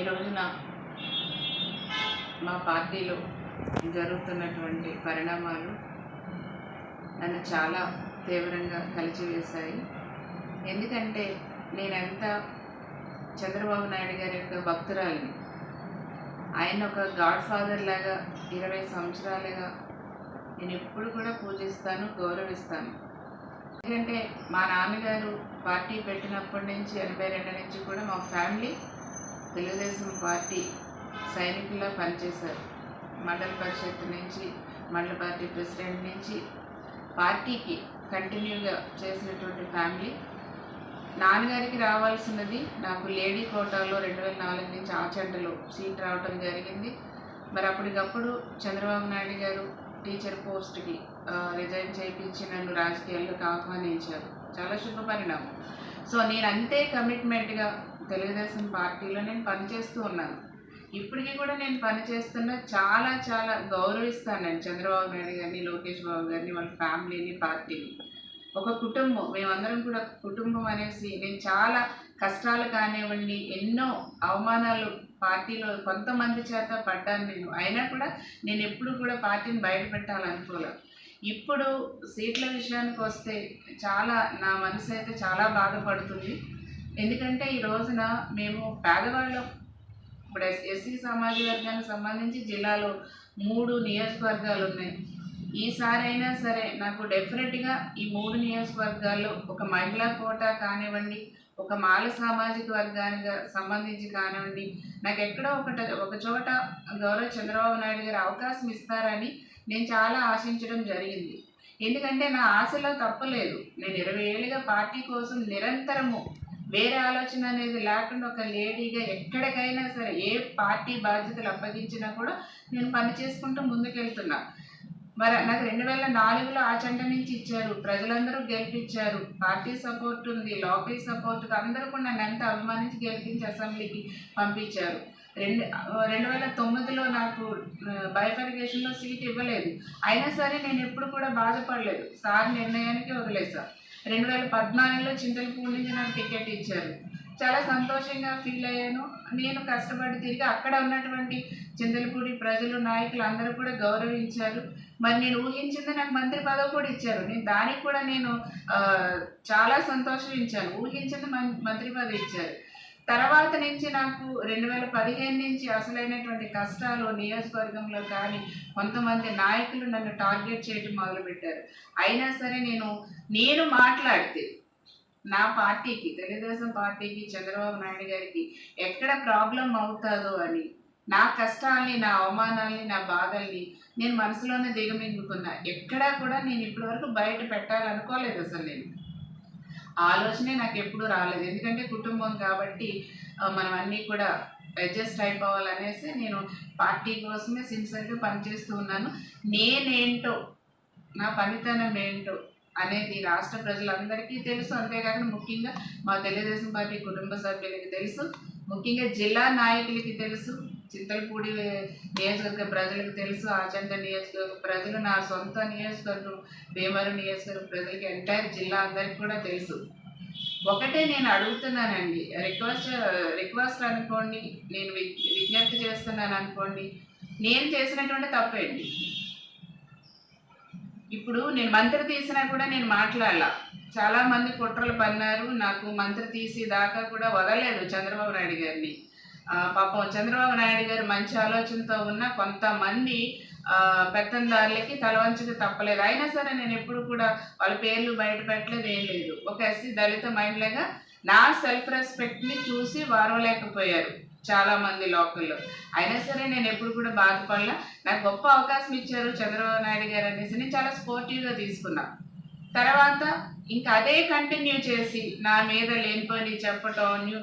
ఈ రోజున మా పార్టీలో జరుగుతున్నటువంటి పరిణామాలు నన్ను చాలా తీవ్రంగా కలిచివేశాయి. ఎందుకంటే నేనెంత చంద్రబాబు నాయుడు గారి యొక్క భక్తురాలిని. ఆయన ఒక గాడ్ ఫాదర్ లాగా ఇరవై సంవత్సరాలుగా నేను ఎప్పుడు కూడా పూజిస్తాను గౌరవిస్తాను. ఎందుకంటే మా నాన్నగారు పార్టీ పెట్టినప్పటి నుంచి ఎనభై రెండు నుంచి కూడా మా ఫ్యామిలీ తెలుగుదేశం పార్టీ సైనికులా పనిచేశారు. మండల పరిషత్ నుంచి మండల పార్టీ ప్రెసిడెంట్ నుంచి పార్టీకి కంటిన్యూగా చేసినటువంటి ఫ్యామిలీ. నాన్నగారికి రావాల్సినది నాకు లేడీ కోటాలో రెండు వేల నాలుగు నుంచి ఆచంటలో సీట్ రావటం జరిగింది. మరి అప్పటికప్పుడు చంద్రబాబు నాయుడు గారు టీచర్ పోస్ట్కి రిజైన్ చేయించి నన్ను రాజకీయాల్లోకి ఆహ్వానించారు. చాలా శుభ పరిణామం సో నేను అంతే కమిట్మెంట్గా తెలుగుదేశం పార్టీలో నేను పనిచేస్తూ ఉన్నాను. ఇప్పటికీ కూడా నేను పనిచేస్తున్న చాలా చాలా గౌరవిస్తాను నేను చంద్రబాబు నాయుడు గారిని లోకేష్ బాబు గారిని వాళ్ళ ఫ్యామిలీని పార్టీని. ఒక కుటుంబం మేమందరం కూడా కుటుంబం అనేసి నేను చాలా కష్టాలు కానివ్వండి ఎన్నో అవమానాలు పార్టీలో కొంతమంది చేత పడ్డాను నేను. అయినా కూడా నేను ఎప్పుడు కూడా పార్టీని బయటపెట్టాలనుకోలేదు ఇప్పుడు సీట్ల విషయానికి వస్తే చాలా నా మనసు అయితే చాలా బాధపడుతుంది. ఎందుకంటే ఈ రోజున మేము పేదవాళ్ళం. ఇప్పుడు ఎస్ ఎస్సీ సమాజ వర్గానికి సంబంధించి జిల్లాలో మూడు నియోజకవర్గాలు ఉన్నాయి. ఈసారి అయినా సరే నాకు డెఫినెట్గా ఈ మూడు నియోజకవర్గాల్లో ఒక మహిళా కోటా కానివ్వండి ఒక మాల సామాజిక వర్గానికి సంబంధించి కానివ్వండి నాకు ఎక్కడో ఒకట ఒక చోట గౌరవ చంద్రబాబు నాయుడు గారు అవకాశం ఇస్తారని నేను చాలా ఆశించడం జరిగింది. ఎందుకంటే నా ఆశలో తప్పలేదు. నేను ఇరవై ఏళ్ళుగా పార్టీ కోసం నిరంతరము వేరే ఆలోచన అనేది లేకుండా ఒక లేడీగా ఎక్కడికైనా సరే ఏ పార్టీ బాధ్యతలు అప్పగించినా కూడా నేను పని చేసుకుంటూ ముందుకెళ్తున్నా. మరి నాకు రెండు వేల నాలుగులో ఆ చెంట నుంచి ఇచ్చారు. ప్రజలందరూ గెలిపించారు. పార్టీ సపోర్ట్ ఉంది లోకల్ సపోర్ట్ అందరూ కూడా నన్ను ఎంత అభిమానించి గెలిపించి అసెంబ్లీకి పంపించారు. రెండు రెండు వేల తొమ్మిదిలో నాకు బైఫర్గేషన్లో సీట్ ఇవ్వలేదు. అయినా సరే నేను ఎప్పుడు కూడా బాధపడలేదు. సార్ నిర్ణయానికి వదిలేసా రెండు వేల పద్నాలుగులో చింతలపూడి నుంచి నాకు టికెట్ ఇచ్చారు. చాలా సంతోషంగా ఫీల్ అయ్యాను. నేను కష్టపడి తిరిగి అక్కడ ఉన్నటువంటి చిందలపూడి ప్రజలు నాయకులు అందరూ కూడా గౌరవించారు. మరి నేను ఊహించింది నాకు మంత్రి పదవి కూడా ఇచ్చారు. నేను దానికి కూడా నేను చాలా సంతోషించాను. ఊహించింది మం- మంత్రి పదవి ఇచ్చారు. తర్వాత నుంచి నాకు రెండు వేల పదిహేను నుంచి అసలైనటువంటి కష్టాలు నియోజకవర్గంలో కానీ కొంతమంది నాయకులు నన్ను టార్గెట్ చేయడం మొదలుపెట్టారు. అయినా సరే నేను నేను మాట్లాడితే నా పార్టీకి తెలుగుదేశం పార్టీకి చంద్రబాబు నాయుడు గారికి ఎక్కడ ప్రాబ్లం అవుతుందో అని నా కష్టాలని నా అవమానాల్ని నా బాధల్ని నేను మనసులోనే దిగమింగుకున్నా. ఎక్కడా కూడా నేను ఇప్పటివరకు బయట పెట్టాలనుకోలేదు అసలు నేను. ఆలోచనే నాకు ఎప్పుడూ రాలేదు. ఎందుకంటే కుటుంబం కాబట్టి మనం అన్నీ కూడా అడ్జస్ట్ అయిపోవాలనేసి నేను పార్టీ కోసమే సిన్సియర్గా పనిచేస్తూ ఉన్నాను. నేనేంటో నా పనితనం ఏంటో అనేది రాష్ట్ర ప్రజలందరికీ తెలుసు. అంతేకాకుండా ముఖ్యంగా మా తెలుగుదేశం పార్టీ కుటుంబ సభ్యులకి తెలుసు. ముఖ్యంగా జిల్లా నాయకులకి తెలుసు. చింతలపూడి నియోజకవర్గ ప్రజలకు తెలుసు. ఆచంట నియోజకవర్గ ప్రజలు నా సొంత నియోజకవర్గం భీమవరం నియోజకవర్గ ప్రజలకి ఎంటైర్ జిల్లా అందరికి కూడా తెలుసు. ఒకటే నేను అడుగుతున్నానండి. రిక్వెస్ట్ రిక్వెస్ట్ అనుకోండి. నేను విజ్ఞప్తి చేస్తున్నాను అనుకోండి. నేను చేసినటువంటి తప్పేంటి? ఇప్పుడు నేను మంత్రి తీసినా కూడా నేను మాట్లాడాల. చాలా మంది కుట్రలు పన్నారు. నాకు మంత్రి తీసి దాకా కూడా వదలలేదు చంద్రబాబు నాయుడు గారిని. పాపం చంద్రబాబు నాయుడు గారు మంచి ఆలోచనతో ఉన్న కొంతమంది పెత్తందారులకి తలవంచక తప్పలేదు. అయినా సరే నేను ఎప్పుడు కూడా వాళ్ళ పేర్లు బయట పెట్టలేదు ఏం లేదు. ఒక ఎస్సీ దళిత మహిళగా నా సెల్ఫ్ రెస్పెక్ట్ని చూసి వారవలేకపోయారు చాలా మంది లోకల్లో. అయినా సరే నేను ఎప్పుడు కూడా బాధపడలా. నాకు గొప్ప అవకాశం ఇచ్చారు చంద్రబాబు నాయుడు గారు అనేసి నేను చాలా స్పోర్టివ్గా తీసుకున్నా. తర్వాత ఇంకా అదే కంటిన్యూ చేసి నా మీద లేనిపోయి చెప్పటం